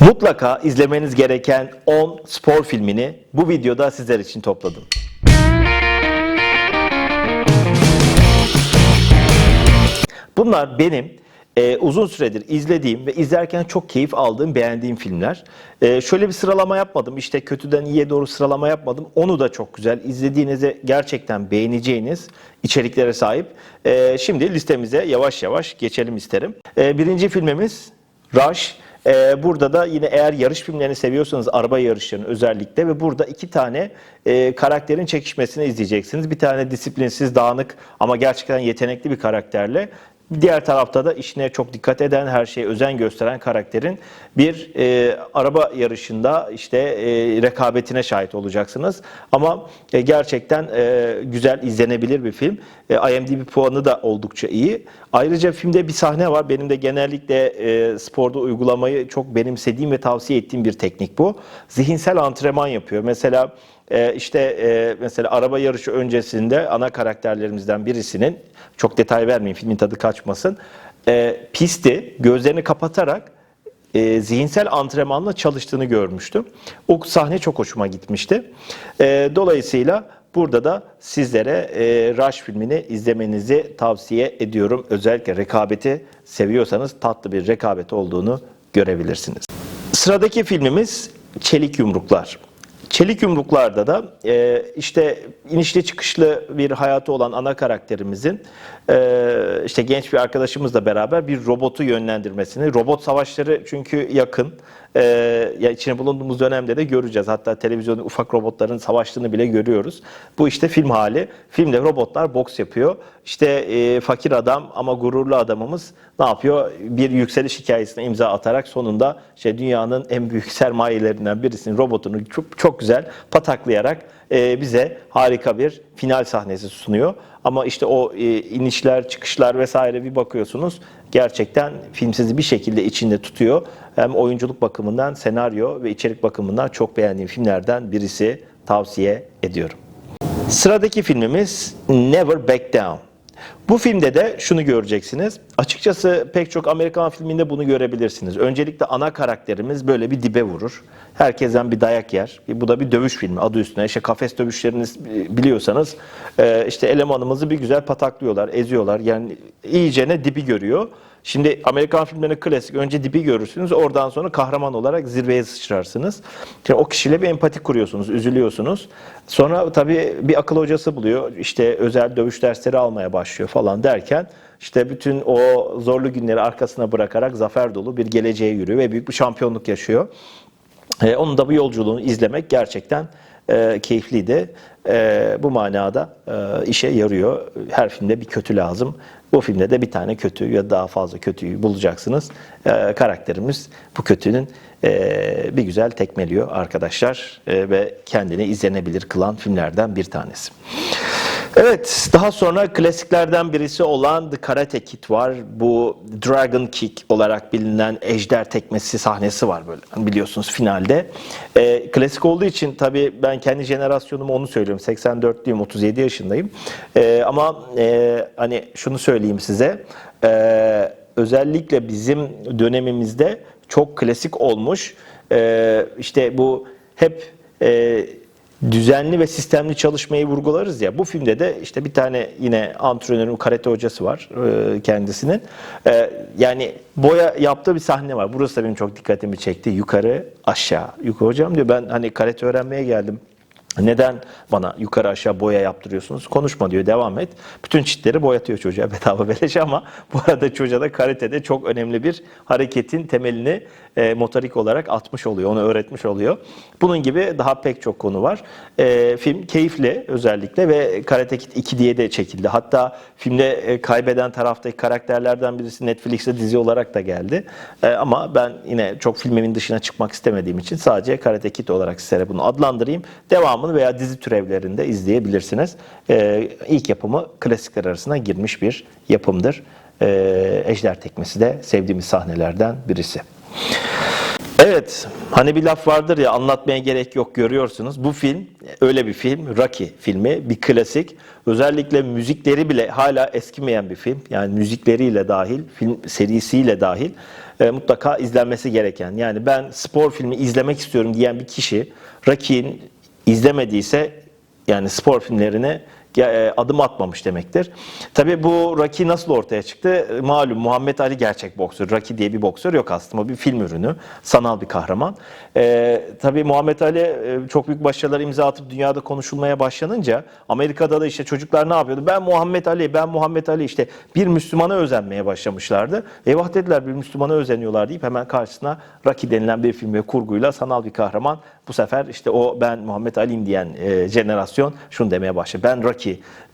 Mutlaka izlemeniz gereken 10 spor filmini bu videoda sizler için topladım. Bunlar benim e, uzun süredir izlediğim ve izlerken çok keyif aldığım, beğendiğim filmler. E, şöyle bir sıralama yapmadım. İşte kötüden iyiye doğru sıralama yapmadım. Onu da çok güzel. İzlediğinizde gerçekten beğeneceğiniz içeriklere sahip. E, şimdi listemize yavaş yavaş geçelim isterim. E, birinci filmimiz Rush. Ee, burada da yine eğer yarış filmlerini seviyorsanız araba yarışlarını özellikle ve burada iki tane e, karakterin çekişmesini izleyeceksiniz. Bir tane disiplinsiz, dağınık ama gerçekten yetenekli bir karakterle Diğer tarafta da işine çok dikkat eden, her şeye özen gösteren karakterin bir e, araba yarışında işte e, rekabetine şahit olacaksınız. Ama e, gerçekten e, güzel, izlenebilir bir film. E, IMDb puanı da oldukça iyi. Ayrıca filmde bir sahne var. Benim de genellikle e, sporda uygulamayı çok benimsediğim ve tavsiye ettiğim bir teknik bu. Zihinsel antrenman yapıyor. Mesela e, işte e, mesela araba yarışı öncesinde ana karakterlerimizden birisinin çok detay vermeyeyim filmin tadı kaçmasın. E, pisti gözlerini kapatarak e, zihinsel antrenmanla çalıştığını görmüştüm. O sahne çok hoşuma gitmişti. E, dolayısıyla burada da sizlere e, Rush filmini izlemenizi tavsiye ediyorum. Özellikle rekabeti seviyorsanız tatlı bir rekabet olduğunu görebilirsiniz. Sıradaki filmimiz Çelik Yumruklar. Çelik Yumruklar'da da e, işte inişli çıkışlı bir hayatı olan ana karakterimizin e, işte genç bir arkadaşımızla beraber bir robotu yönlendirmesini, robot savaşları çünkü yakın, e, ya içine bulunduğumuz dönemde de göreceğiz. Hatta televizyonda ufak robotların savaştığını bile görüyoruz. Bu işte film hali. Filmde robotlar boks yapıyor. İşte e, fakir adam ama gururlu adamımız ne yapıyor? Bir yükseliş hikayesine imza atarak sonunda işte dünyanın en büyük sermayelerinden birisinin robotunu çok, çok güzel pataklayarak e, bize harika bir final sahnesi sunuyor. Ama işte o e, inişler, çıkışlar vesaire bir bakıyorsunuz gerçekten film sizi bir şekilde içinde tutuyor. Hem oyunculuk bakımından, senaryo ve içerik bakımından çok beğendiğim filmlerden birisi tavsiye ediyorum. Sıradaki filmimiz Never Back Down. Bu filmde de şunu göreceksiniz. Açıkçası pek çok Amerikan filminde bunu görebilirsiniz. Öncelikle ana karakterimiz böyle bir dibe vurur. Herkesten bir dayak yer. Bu da bir dövüş filmi adı üstüne. İşte kafes dövüşlerini biliyorsanız e, işte elemanımızı bir güzel pataklıyorlar, eziyorlar. Yani iyicene dibi görüyor. Şimdi Amerikan filmlerinde klasik önce dibi görürsünüz oradan sonra kahraman olarak zirveye sıçrarsınız. Şimdi o kişiyle bir empati kuruyorsunuz, üzülüyorsunuz. Sonra tabii bir akıl hocası buluyor. İşte özel dövüş dersleri almaya başlıyor falan derken işte bütün o zorlu günleri arkasına bırakarak zafer dolu bir geleceğe yürüyor ve büyük bir şampiyonluk yaşıyor. Ee, onun da bu yolculuğunu izlemek gerçekten e, keyifliydi. E, bu manada e, işe yarıyor. Her filmde bir kötü lazım. Bu filmde de bir tane kötü ya daha fazla kötüyü bulacaksınız. E, karakterimiz bu kötünün e, bir güzel tekmeliyor arkadaşlar e, ve kendini izlenebilir kılan filmlerden bir tanesi. Evet, daha sonra klasiklerden birisi olan The Karate Kid var. Bu Dragon Kick olarak bilinen ejder tekmesi sahnesi var böyle biliyorsunuz finalde. E, klasik olduğu için tabii ben kendi jenerasyonum onu söylüyorum. 84'lüyüm, 37 yaşındayım. E, ama e, hani şunu söyleyeyim size. E, özellikle bizim dönemimizde çok klasik olmuş. E, işte bu hep... E, düzenli ve sistemli çalışmayı vurgularız ya. Bu filmde de işte bir tane yine antrenörün karate hocası var e, kendisinin. E, yani boya yaptığı bir sahne var. Burası da benim çok dikkatimi çekti. Yukarı aşağı. Yukarı hocam diyor ben hani karate öğrenmeye geldim. Neden bana yukarı aşağı boya yaptırıyorsunuz? Konuşma diyor, devam et. Bütün çitleri boyatıyor çocuğa bedava beleş ama bu arada çocuğa da karatede çok önemli bir hareketin temelini e, motorik olarak atmış oluyor, onu öğretmiş oluyor. Bunun gibi daha pek çok konu var. E, film keyifli özellikle ve Karate Kid 2 diye de çekildi. Hatta filmde e, kaybeden taraftaki karakterlerden birisi Netflix'te dizi olarak da geldi. E, ama ben yine çok filmimin dışına çıkmak istemediğim için sadece Karate Kid olarak sizlere bunu adlandırayım. Devamını veya dizi türevlerinde izleyebilirsiniz. E, ilk yapımı klasikler arasına girmiş bir yapımdır. E, Ejder Tekmesi de sevdiğimiz sahnelerden birisi. Evet, hani bir laf vardır ya anlatmaya gerek yok görüyorsunuz. Bu film öyle bir film, Rocky filmi, bir klasik. Özellikle müzikleri bile hala eskimeyen bir film. Yani müzikleriyle dahil, film serisiyle dahil e, mutlaka izlenmesi gereken. Yani ben spor filmi izlemek istiyorum diyen bir kişi Rocky'in izlemediyse yani spor filmlerine e, adım atmamış demektir. Tabii bu Rocky nasıl ortaya çıktı? Malum Muhammed Ali gerçek boksör. Rocky diye bir boksör yok aslında. Bir film ürünü. Sanal bir kahraman. Ee, tabii Muhammed Ali e, çok büyük başarılar imza atıp dünyada konuşulmaya başlanınca Amerika'da da işte çocuklar ne yapıyordu? Ben Muhammed Ali, ben Muhammed Ali işte bir Müslümana özenmeye başlamışlardı. Eyvah dediler bir Müslümana özeniyorlar deyip hemen karşısına Rocky denilen bir film ve kurguyla sanal bir kahraman bu sefer işte o ben Muhammed Ali'yim diyen e, jenerasyon şunu demeye başladı. Ben Rocky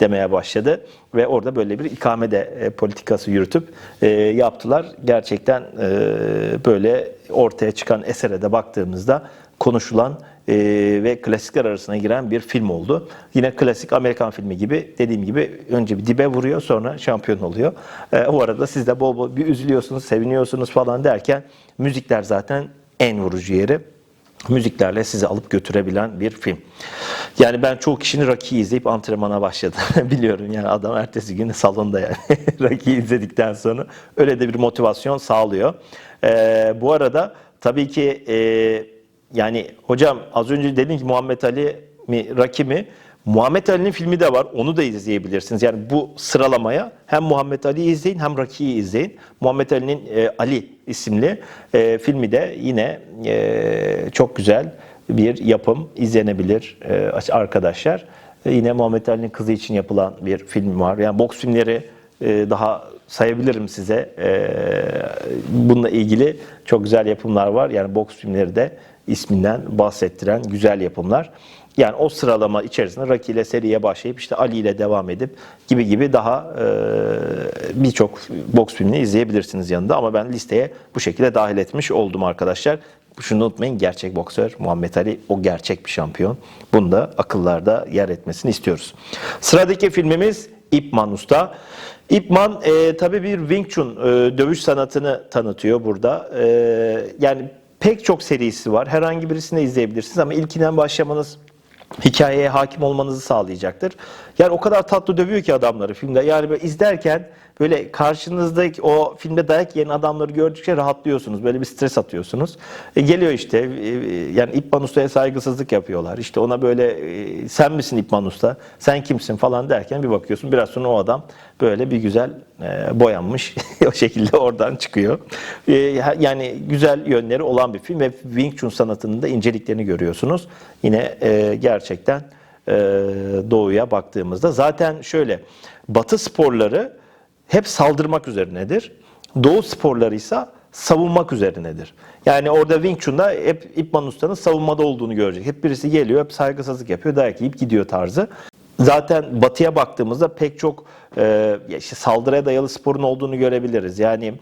demeye başladı ve orada böyle bir ikame de e, politikası yürütüp e, yaptılar. Gerçekten e, böyle ortaya çıkan esere de baktığımızda konuşulan e, ve klasikler arasına giren bir film oldu. Yine klasik Amerikan filmi gibi dediğim gibi önce bir dibe vuruyor sonra şampiyon oluyor. E, o arada siz de bol bol bir üzülüyorsunuz, seviniyorsunuz falan derken müzikler zaten en vurucu yeri müziklerle sizi alıp götürebilen bir film. Yani ben çoğu kişinin Rocky'yi izleyip antrenmana başladı. Biliyorum yani adam ertesi gün salonda yani Rocky'yi izledikten sonra öyle de bir motivasyon sağlıyor. Ee, bu arada tabii ki e, yani hocam az önce dedin ki Muhammed Ali mi Rocky mi? Muhammed Ali'nin filmi de var. Onu da izleyebilirsiniz. Yani bu sıralamaya hem Muhammed Ali'yi izleyin hem Rocky'yi izleyin. Muhammed Ali'nin e, Ali isimli e, filmi de yine e, çok güzel bir yapım. izlenebilir e, arkadaşlar. E, yine Muhammed Ali'nin kızı için yapılan bir film var. Yani boks filmleri e, daha sayabilirim size. E, bununla ilgili çok güzel yapımlar var. Yani boks filmleri de isminden bahsettiren güzel yapımlar. Yani o sıralama içerisinde Rocky ile seriye başlayıp işte Ali ile devam edip gibi gibi daha e, birçok boks filmini izleyebilirsiniz yanında. Ama ben listeye bu şekilde dahil etmiş oldum arkadaşlar. Şunu unutmayın gerçek boksör Muhammed Ali o gerçek bir şampiyon. Bunu da akıllarda yer etmesini istiyoruz. Sıradaki filmimiz Ip Man Usta. Ip Man e, tabii bir Wing Chun e, dövüş sanatını tanıtıyor burada. E, yani pek çok serisi var. Herhangi birisini izleyebilirsiniz ama ilkinden başlamanız hikayeye hakim olmanızı sağlayacaktır. Yani o kadar tatlı dövüyor ki adamları filmde. Yani böyle izlerken böyle karşınızdaki o filmde dayak yiyen adamları gördükçe rahatlıyorsunuz. Böyle bir stres atıyorsunuz. E geliyor işte e, yani İpman Usta'ya saygısızlık yapıyorlar. İşte ona böyle e, sen misin İpman Usta? Sen kimsin falan derken bir bakıyorsun biraz sonra o adam böyle bir güzel e, boyanmış. o şekilde oradan çıkıyor. E, yani güzel yönleri olan bir film ve Wing Chun sanatının da inceliklerini görüyorsunuz. Yine e, gerçekten e, doğuya baktığımızda zaten şöyle Batı sporları hep saldırmak üzerinedir. Doğu sporları ise savunmak üzerinedir. Yani orada Wing Chun'da hep Ip Man Usta'nın savunmada olduğunu görecek. Hep birisi geliyor, hep saygısızlık yapıyor, dayak yiyip gidiyor tarzı. Zaten batıya baktığımızda pek çok e, işte saldırıya dayalı sporun olduğunu görebiliriz. Yani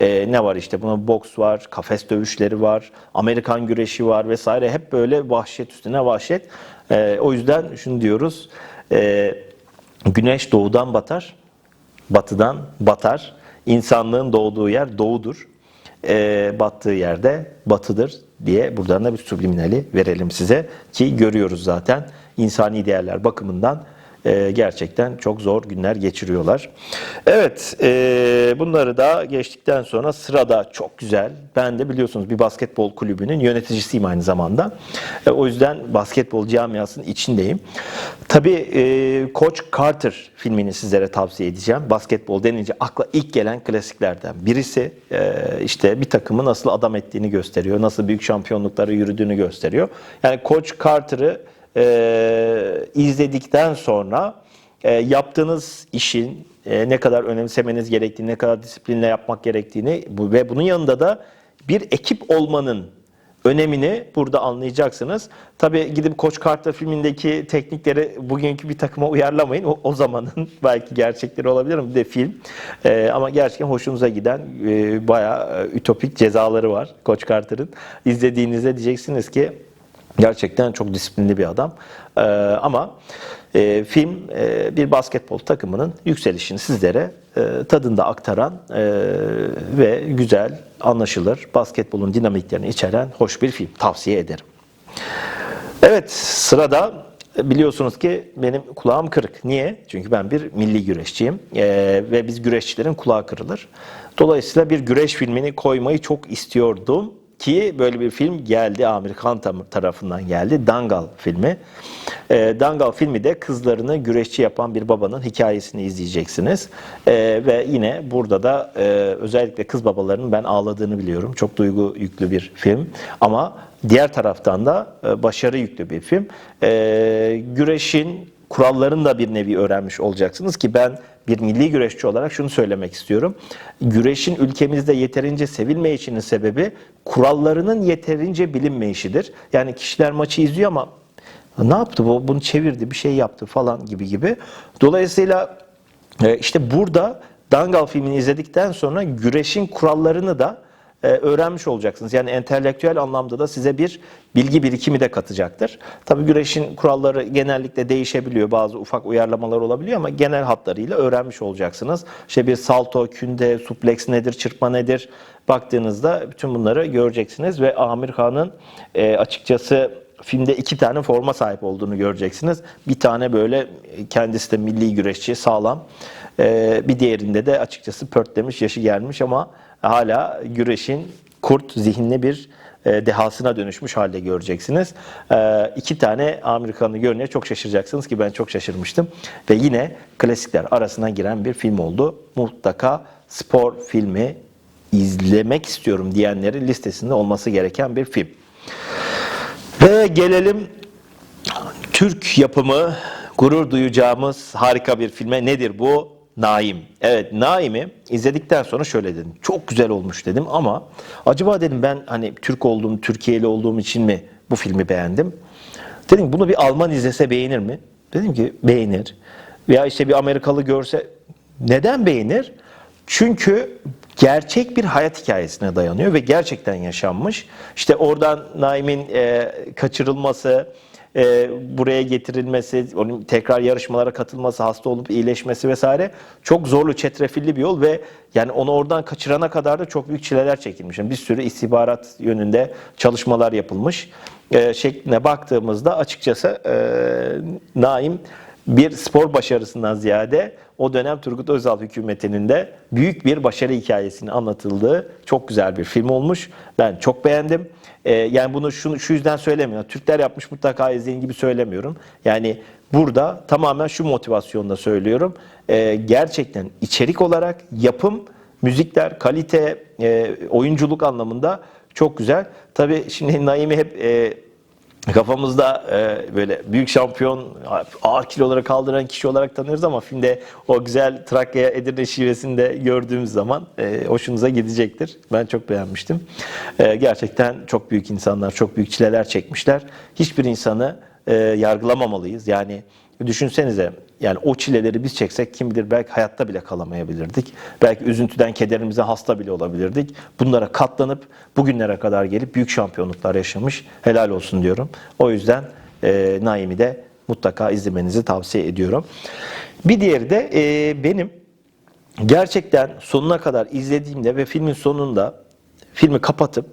e, ne var işte buna boks var, kafes dövüşleri var, Amerikan güreşi var vesaire. Hep böyle vahşet üstüne vahşet. E, o yüzden şunu diyoruz. E, güneş doğudan batar, batıdan batar. İnsanlığın doğduğu yer doğudur. E, battığı yerde batıdır diye buradan da bir subliminali verelim size. Ki görüyoruz zaten insani değerler bakımından e, gerçekten çok zor günler geçiriyorlar. Evet, e, bunları da geçtikten sonra sırada çok güzel. Ben de biliyorsunuz bir basketbol kulübünün yöneticisiyim aynı zamanda. E, o yüzden basketbol camiasının içindeyim. Tabii e, Coach Carter filmini sizlere tavsiye edeceğim. Basketbol denince akla ilk gelen klasiklerden birisi. E, işte bir takımı nasıl adam ettiğini gösteriyor, nasıl büyük şampiyonlukları yürüdüğünü gösteriyor. Yani Coach Carter'ı e, izledikten sonra e, yaptığınız işin e, ne kadar önemsemeniz gerektiğini, ne kadar disiplinle yapmak gerektiğini bu, ve bunun yanında da bir ekip olmanın önemini burada anlayacaksınız. Tabii gidip Koç Carter filmindeki teknikleri bugünkü bir takıma uyarlamayın. O, o zamanın belki gerçekleri olabilir mi? Bir de film. Ee, ama gerçekten hoşunuza giden e, bayağı ütopik cezaları var Koç Carter'ın. İzlediğinizde diyeceksiniz ki Gerçekten çok disiplinli bir adam. Ee, ama e, film e, bir basketbol takımının yükselişini sizlere e, tadında aktaran e, ve güzel, anlaşılır, basketbolun dinamiklerini içeren hoş bir film. Tavsiye ederim. Evet, sırada biliyorsunuz ki benim kulağım kırık. Niye? Çünkü ben bir milli güreşçiyim Ee, ve biz güreşçilerin kulağı kırılır. Dolayısıyla bir güreş filmini koymayı çok istiyordum ki böyle bir film geldi Amerikan tarafından geldi. Dangal filmi. Ee, Dangal filmi de kızlarını güreşçi yapan bir babanın hikayesini izleyeceksiniz. Ee, ve yine burada da e, özellikle kız babalarının ben ağladığını biliyorum. Çok duygu yüklü bir film. Ama diğer taraftan da e, başarı yüklü bir film. Ee, güreşin kurallarını da bir nevi öğrenmiş olacaksınız ki ben bir milli güreşçi olarak şunu söylemek istiyorum. Güreşin ülkemizde yeterince sevilmeyişinin sebebi kurallarının yeterince bilinmeyişidir. Yani kişiler maçı izliyor ama ne yaptı bu? Bunu çevirdi, bir şey yaptı falan gibi gibi. Dolayısıyla e, işte burada Dangal filmini izledikten sonra güreşin kurallarını da öğrenmiş olacaksınız. Yani entelektüel anlamda da size bir bilgi birikimi de katacaktır. Tabii güreşin kuralları genellikle değişebiliyor. Bazı ufak uyarlamalar olabiliyor ama genel hatlarıyla öğrenmiş olacaksınız. İşte bir salto, künde, suplex nedir, çırpma nedir baktığınızda bütün bunları göreceksiniz ve Amir Khan'ın e, açıkçası filmde iki tane forma sahip olduğunu göreceksiniz. Bir tane böyle kendisi de milli güreşçi, sağlam. E, bir diğerinde de açıkçası pörtlemiş, yaşı gelmiş ama hala güreşin kurt zihinli bir e, dehasına dönüşmüş halde göreceksiniz. E, iki tane Amerikanlı görünce çok şaşıracaksınız ki ben çok şaşırmıştım. Ve yine klasikler arasına giren bir film oldu. Mutlaka spor filmi izlemek istiyorum diyenlerin listesinde olması gereken bir film. Ve gelelim Türk yapımı gurur duyacağımız harika bir filme. Nedir bu? Naim. Evet Naim'i izledikten sonra şöyle dedim. Çok güzel olmuş dedim ama acaba dedim ben hani Türk olduğum, Türkiye'li olduğum için mi bu filmi beğendim? Dedim bunu bir Alman izlese beğenir mi? Dedim ki beğenir. Veya işte bir Amerikalı görse neden beğenir? Çünkü gerçek bir hayat hikayesine dayanıyor ve gerçekten yaşanmış. İşte oradan Naim'in e, kaçırılması, e, buraya getirilmesi, onun tekrar yarışmalara katılması, hasta olup iyileşmesi vesaire çok zorlu, çetrefilli bir yol ve yani onu oradan kaçırana kadar da çok büyük çileler çekilmiş. Yani bir sürü istihbarat yönünde çalışmalar yapılmış. E, şekline baktığımızda açıkçası e, Naim bir spor başarısından ziyade o dönem Turgut Özal hükümetinin de büyük bir başarı hikayesini anlatıldığı çok güzel bir film olmuş. Ben çok beğendim. Ee, yani bunu şu, şu yüzden söylemiyorum. Türkler yapmış mutlaka izleyin gibi söylemiyorum. Yani burada tamamen şu motivasyonda söylüyorum. Ee, gerçekten içerik olarak yapım, müzikler, kalite, e, oyunculuk anlamında çok güzel. Tabii şimdi Naim'i hep e, kafamızda e, böyle büyük şampiyon, ağır kiloları kaldıran kişi olarak tanıyoruz ama filmde o güzel Trakya Edirne şivesini de gördüğümüz zaman e, hoşunuza gidecektir. Ben çok beğenmiştim. E, gerçekten çok büyük insanlar, çok büyük çileler çekmişler. Hiçbir insanı e, yargılamamalıyız. Yani düşünsenize yani o çileleri biz çeksek kim bilir belki hayatta bile kalamayabilirdik. Belki üzüntüden kederimize hasta bile olabilirdik. Bunlara katlanıp bugünlere kadar gelip büyük şampiyonluklar yaşamış. Helal olsun diyorum. O yüzden e, Naim'i de mutlaka izlemenizi tavsiye ediyorum. Bir diğeri de e, benim gerçekten sonuna kadar izlediğimde ve filmin sonunda filmi kapatıp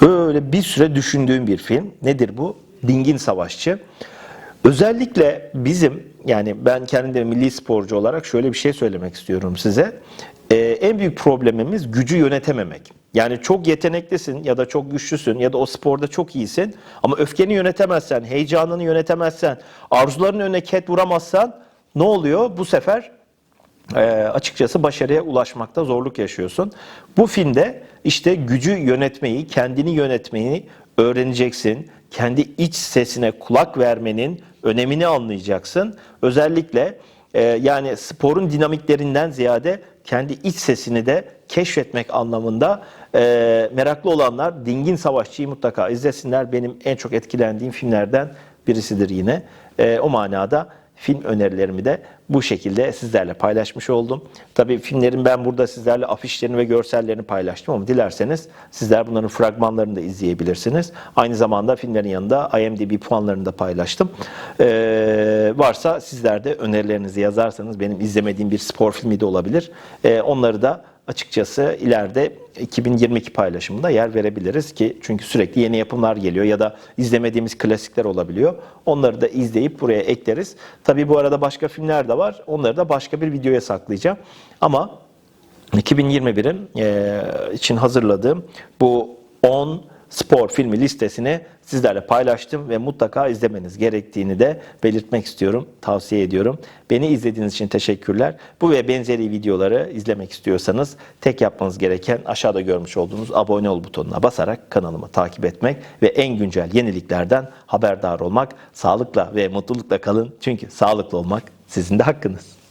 böyle bir süre düşündüğüm bir film. Nedir bu? Dingin Savaşçı. Özellikle bizim yani ben kendim milli sporcu olarak şöyle bir şey söylemek istiyorum size. Ee, en büyük problemimiz gücü yönetememek. Yani çok yeteneklisin ya da çok güçlüsün ya da o sporda çok iyisin ama öfkeni yönetemezsen, heyecanını yönetemezsen, arzuların önüne ket vuramazsan ne oluyor? Bu sefer e, açıkçası başarıya ulaşmakta zorluk yaşıyorsun. Bu filmde işte gücü yönetmeyi, kendini yönetmeyi öğreneceksin. Kendi iç sesine kulak vermenin önemini anlayacaksın. Özellikle e, yani sporun dinamiklerinden ziyade kendi iç sesini de keşfetmek anlamında e, meraklı olanlar Dingin Savaşçı'yı mutlaka izlesinler. Benim en çok etkilendiğim filmlerden birisidir yine. E, o manada film önerilerimi de bu şekilde sizlerle paylaşmış oldum. Tabii filmlerin ben burada sizlerle afişlerini ve görsellerini paylaştım ama dilerseniz sizler bunların fragmanlarını da izleyebilirsiniz. Aynı zamanda filmlerin yanında IMDb puanlarını da paylaştım. Ee, varsa sizler de önerilerinizi yazarsanız benim izlemediğim bir spor filmi de olabilir. Ee, onları da açıkçası ileride 2022 paylaşımında yer verebiliriz ki çünkü sürekli yeni yapımlar geliyor ya da izlemediğimiz klasikler olabiliyor. Onları da izleyip buraya ekleriz. Tabii bu arada başka filmler de var. Onları da başka bir videoya saklayacağım. Ama 2021'in e, için hazırladığım bu 10 spor filmi listesini sizlerle paylaştım ve mutlaka izlemeniz gerektiğini de belirtmek istiyorum, tavsiye ediyorum. Beni izlediğiniz için teşekkürler. Bu ve benzeri videoları izlemek istiyorsanız tek yapmanız gereken aşağıda görmüş olduğunuz abone ol butonuna basarak kanalımı takip etmek ve en güncel yeniliklerden haberdar olmak. Sağlıkla ve mutlulukla kalın çünkü sağlıklı olmak sizin de hakkınız.